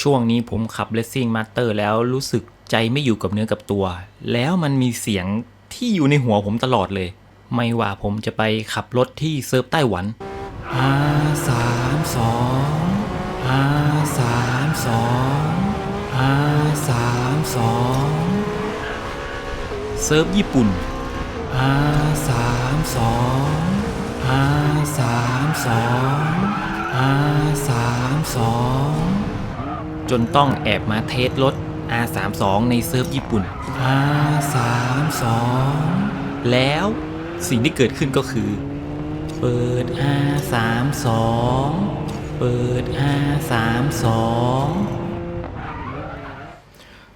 ช่วงนี้ผมขับ Racing Master แล้วรู้สึกใจไม่อยู่กับเนื้อกับตัว แล้วมันมีเสียงที่อยู่ในหัวผมตลอดเลย ไม่ว่าผมจะไปขับรถที่เซิร์ฟไต้หวัน R 3 2 R 3 2 R 3 2เซิร์ฟญี่ปุ่น R 3 2 R 3 2 R 3 2 จนต้องแอบมาเทสรถ R32 ในเซิร์ฟญี่ปุ่น R32 แล้วสิ่งที่เกิดขึ้นก็คือ เปิด R32 เปิด R32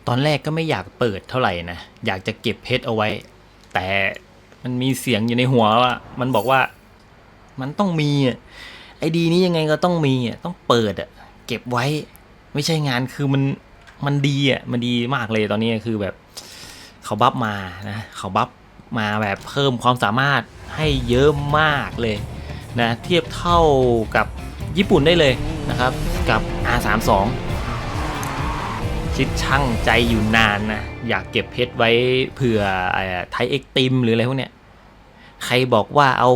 ตอนแรกก็ไม่อยากเปิดเท่าไหร่นะ อยากจะเก็บเพชรเอาไว้ แต่มันมีเสียงอยู่ในหัวว่า มันบอกว่ามันต้องมีอะไอดีนี้ยังไงก็ต้องมีอะต้องเปิดอะเก็บไว้ ไม่ใช่งานคือมันมันดีอะมันดีมากเลยตอนนี้คือแบบเขาบัฟมานะเขาบัฟมาแบบเพิ่มความสามารถให้เยอะมากเลยนะเทียบเท่ากับญี่ปุ่นได้เลยนะครับ กับ R32 คิดช่างใจอยู่นานนะ อยากเก็บเพชรไว้เผื่อไทยเอ็กติมหรืออะไรพวกเนี้ย ใครบอกว่าเอา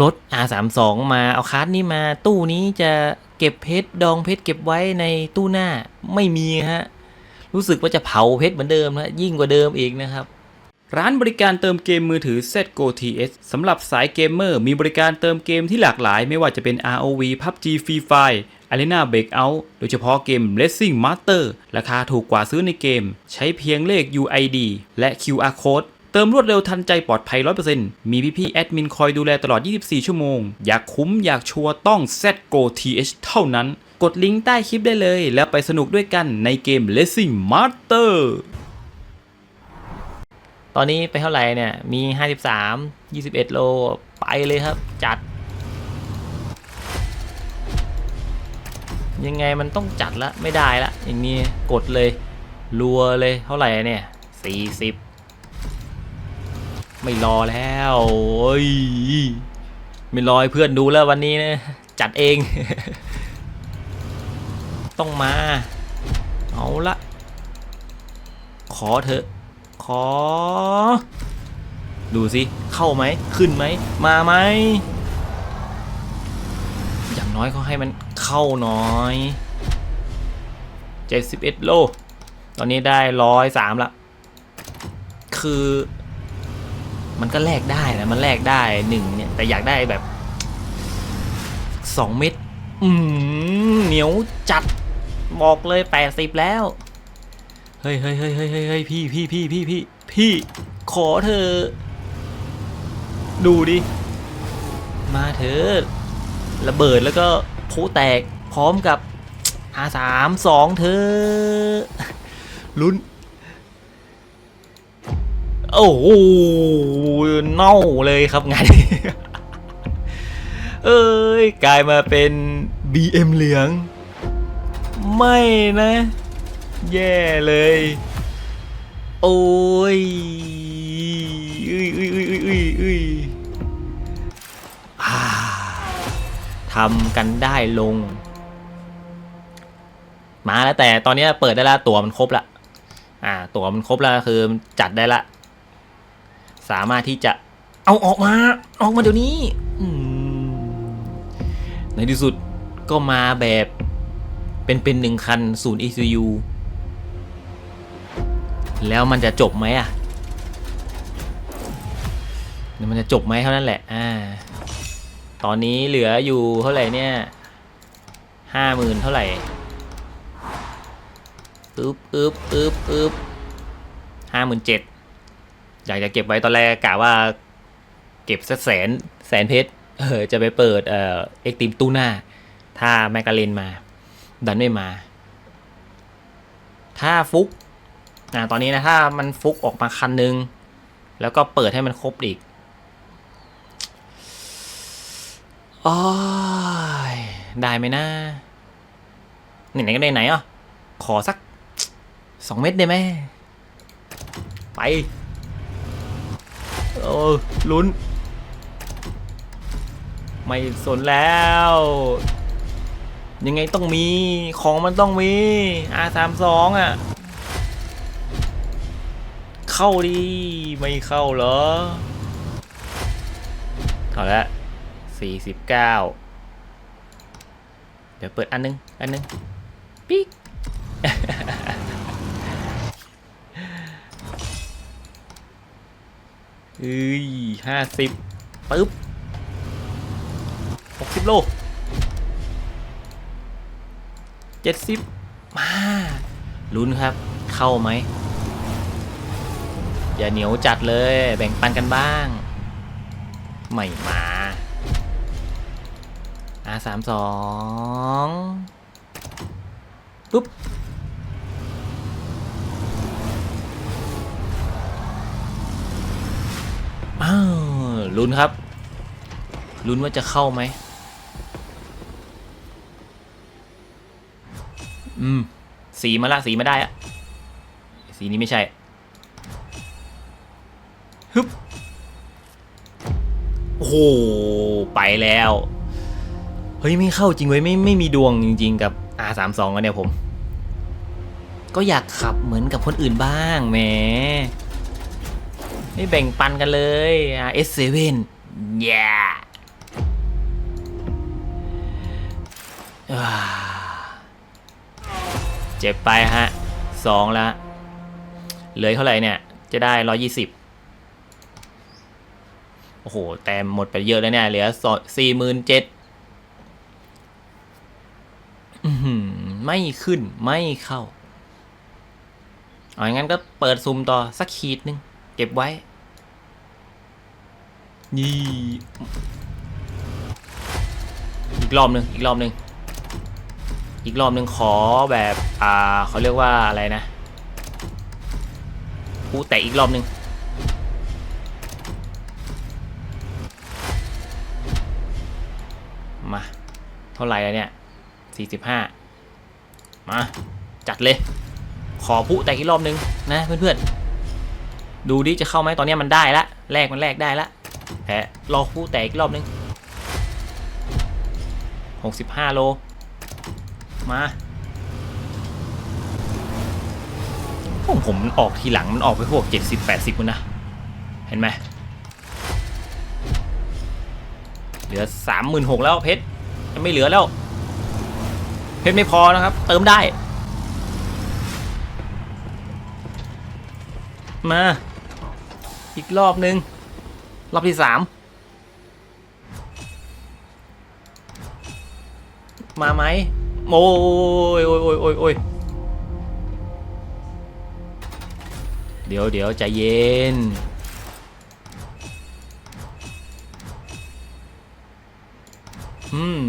รถ R32 มาเอาคาร์ดนี้มาตู้นี้จะเก็บเพชรดองเพชรเก็บไว้ในตู้หน้าไม่มีฮะ รู้สึกว่าจะเผาเพชรเหมือนเดิมนะยิ่งกว่าเดิมอีกนะครับ ร้านบริการเติมเกมมือถือ ZGO TS สำหรับสายเกมเมอร์มีบริการเติมเกมที่หลากหลาย ไม่ว่าจะเป็น ROV PUBG Free Fire Arena Breakout โดยเฉพาะเกม Racing Master ราคาถูกกว่าซื้อในเกม ใช้เพียงเลข UID และ QR Code เติมรวดเร็วทันใจปลอดภัย 100%มีพี่ๆแอดมินคอยดูแลตลอด 24 ชั่วโมง อยากคุ้มอยากชัวร์ต้อง ZGO TH เท่านั้น กดลิงก์ใต้คลิปได้เลย แล้วไปสนุกด้วยกันในเกม Racing Master ตอนนี้ไปเท่าไหร่เนี่ย มี 53 21 โล ไปเลยครับ จัด ยังไงมันต้องจัดละ ไม่ได้ละ อย่างนี้กดเลย รัวเลยเท่าไหร่เนี่ย 40 ไม่รอแล้วโอ้ยไม่รอให้เพื่อนดูแล้ววันนี้นะจัดเอง ต้องมา เอาละขอเถอะ ขอ ดูสิ เข้าไหม ขึ้นไหม มาไหม อย่างน้อยเขาให้มันเข้าน่อย71โล ตอนนี้ได้ร้อยสามละ คือ มันก็แลกได้นะมันแลกได้หนึ่งเนี่ย แต่อยากได้แบบสองเม็ดอืมเหนียวจัดบอกเลยแปดสิบแล้ว เฮ้ยเฮ้ยเฮ้ยเฮ้ยเฮ้ยพี่พี่พี่พี่พี่พี่ขอเธอ ดูดิ มาเถอะระเบิดแล้วก็พูแตกพร้อมกับอาสามสองเธอลุ้น โอ้โหเน่าเลยครับงานนี้เอ้ยกลายมาเป็น BM เหลือง ไม่นะ แย่เลย โอ้ยอุ้ยอุ้ยอุ้ยอุ้ยอุ้ยอุ้ยทำกันได้ลง มาแล้วแต่ตอนนี้เปิดได้แล้วตั๋วมันครบละอ่าตั๋วมันครบแล้วคือจัดได้ละ สามารถที่จะเอาออกมา ออกมาเดี๋ยวนี้ในที่สุดก็มาแบบเป็นเป็นหนึ่งคันศูนย์ ECU แล้วมันจะจบไหมอะเดี๋ยวมันจะจบไหมเท่านั้นแหละ อ่า ตอนนี้เหลืออยู่เท่าไหร่เนี่ยห้าหมื่นเท่าไหร่อึบอึบอึบอึบห้าหมื่นเจ็ด อยากจะเก็บไว้ตอนแรกกะว่า เก็บสักแสนแสนเพชรเออจะไปเปิดเอ่อเอ็กติมตู้หน้า ถ้าแมกกาเลนมา ดันไม่มา ถ้าฟุกอ่าตอนนี้นะถ้ามันฟุกออกมาคันนึง แล้วก็เปิดให้มันครบอีกโอ้ยได้ไหมนะไหนๆก็ได้ไหนอะขอสักสองเม็ดได้ไหมไป โอ้ลุ้น ไม่สนแล้ว ยังไงต้องมีของมันต้องมี R32 อะ เข้าดี ไม่เข้าเหรอ เอาละสี่สิบเก้าเดี๋ยวเปิดอันนึง อันนึง ปิ๊ก เอ้ยห้าสิบปึ๊บหกสิบโลเจ็ดสิบมาลุ้นครับ เข้าไหม อย่าเหนียวจัดเลยแบ่งปันกันบ้าง ไม่มาอาสามสองปุ๊บ อ้าวลุ้นครับ ลุ้นว่าจะเข้าไหมอืม สีมาละสีมาได้อะสีนี้ไม่ใช่ฮึบโอ้โหไปแล้ว เฮ้ย ไม่เข้าจริงเว้ยไม่ไม่มีดวงจริง ๆ กับ R32 แล้วเนี่ยผม ก็อยากขับเหมือนกับคนอื่นบ้างแหม ไม่แบ่งปันกันเลย S7 yeah อ่เจ็บไปฮะสองแล้วเหลือเท่าไหร่เนี่ย จะได้ร้อยี่สิบโอ้โห แต้มหมดไปเยอะแล้วเนี่ย เหลือสี่หมื่นเจ็ดไม่ขึ้นไม่เข้า เอาอย่างนั้นก็เปิดซุมต่อสักขีดนึง เก็บไว้นี่อีกรอบหนึ่งอีกรอบหนึ่งอีกรอบหนึ่งขอแบบอ่าเขาเรียกว่าอะไรนะกูแตะอีกรอบหนึ่งมา เท่าไหร่แล้วเนี่ยสี่สิบห้ามา จัดเลย ขอผู้แตกอีกรอบหนึ่งนะเพื่อนๆ ดูดิจะเข้าไหมตอนนี้มันได้ละแลกมันแลกได้ละแต่รอคู่แตกอีกรอบนึงหกสิบห้าโล มาผมผมออกทีหลังมันออกไปพวกเจ็ดสิบแปดสิบนะ เห็นไหมเหลือสามหมื่นหกแล้วเพชรจะไม่เหลือแล้ว เพชรไม่พอนะครับ เติมได้ มา อีกรอบหนึ่งรอบที่สามมาไหมโอ้ยโอ้ยโอ้ยโอ้ยโอ้ยเดี๋ยวเดี๋ยวใจเย็น อืม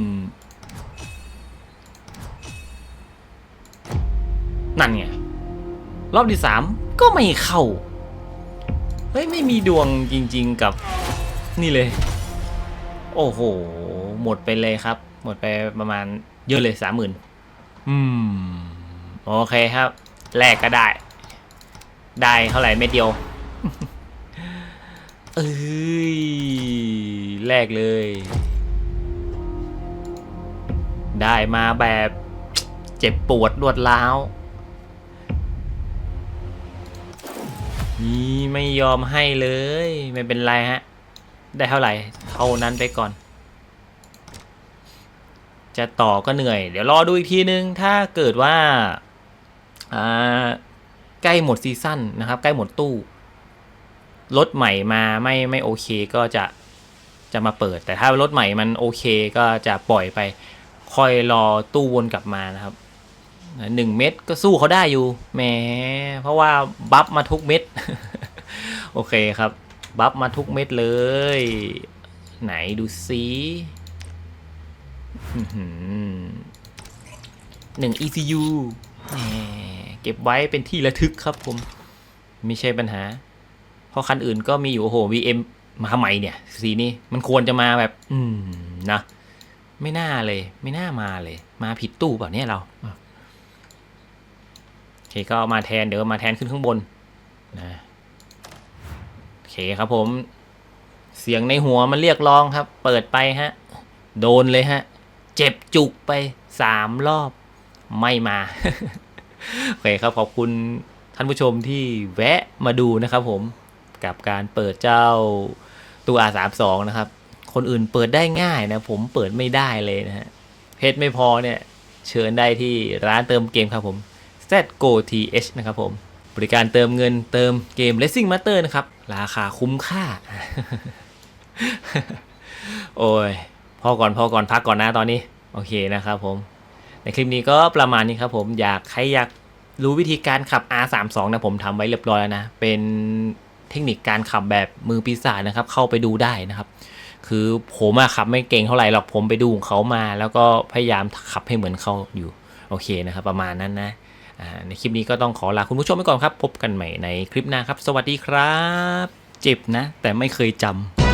นั่นไง รอบที่สามก็ไม่เข้า เฮ้ย ไม่มีดวงจริง ๆกับนี่เลย โอ้โห หมดไปเลยครับ หมดไปประมาณเยอะเลยสามหมื่นอืม โอเคครับ แลกก็ได้ ได้เท่าไหร่เม็ดเดียว เอ้ย แลกเลย ได้มาแบบเจ็บปวดรวดร้าว นี่ไม่ยอมให้เลย ไม่เป็นไรฮะ ได้เท่าไหร่ เท่านั้นไปก่อน จะต่อก็เหนื่อย เดี๋ยวรอดูอีกทีนึง ถ้าเกิดว่าอ่าใกล้หมดซีซั่นนะครับ ใกล้หมดตู้รถใหม่มาไม่ไม่โอเคก็จะจะมาเปิด แต่ถ้ารถใหม่มันโอเคก็จะปล่อยไปค่อยรอตู้วนกลับมานะครับ หนึ่งเม็ดก็สู้เขาได้อยู่แหมเพราะว่าบัฟมาทุกเม็ด โอเคครับ บัฟมาทุกเม็ดเลย ไหนดูซิหนึ่ง ECU แหมเก็บไว้เป็นที่ระทึกครับผม ไม่ใช่ปัญหา เพราะคันอื่นก็มีอยู่โอ้โห VM มาทำไมเนี่ย สีนี้มันควรจะมาแบบ อืมนะ ไม่น่าเลย ไม่น่ามาเลย มาผิดตู้เปล่าเนี่ยเรา คก็มาแทนเดี๋ยวมาแทนขึ้นข้างบนนะโอเคครับผม เสียงในหัวมันเรียกร้องครับ เปิดไปฮะ โดนเลยฮะ เจ็บจุกไปสามรอบ ไม่มา โอเคครับขอบคุณท่านผู้ชมที่แวะมาดูนะครับผมกับการเปิดเจ้าตัว R32 นะครับ คนอื่นเปิดได้ง่ายนะ ผมเปิดไม่ได้เลยนะฮะเพชรไม่พอเนี่ย เชิญได้ที่ร้านเติมเกมครับผม ZGO TH นะครับผม บริการเติมเงินเติมเกม Racing Master นะครับ ราคาคุ้มค่า โอ้ยพอก่อนพอก่อนพักก่อนนะตอนนี้ โอเคนะครับผม ในคลิปนี้ก็ประมาณนี้ครับผมอยากใครอยากรู้วิธีการขับ R32 นะผมทำไว้เรียบร้อยแล้วนะ เป็นเทคนิคการขับแบบมือปีศาจนะครับ เข้าไปดูได้นะครับ คือผมอะขับไม่เก่งเท่าไหร่หรอกผมไปดูของเขามา แล้วก็พยายามขับให้เหมือนเขาอยู่ โอเคนะครับ ประมาณนั้นนะ ในคลิปนี้ก็ต้องขอลาคุณผู้ชมไปก่อนครับ พบกันใหม่ในคลิปหน้าครับ สวัสดีครับ เจ็บนะ แต่ไม่เคยจำ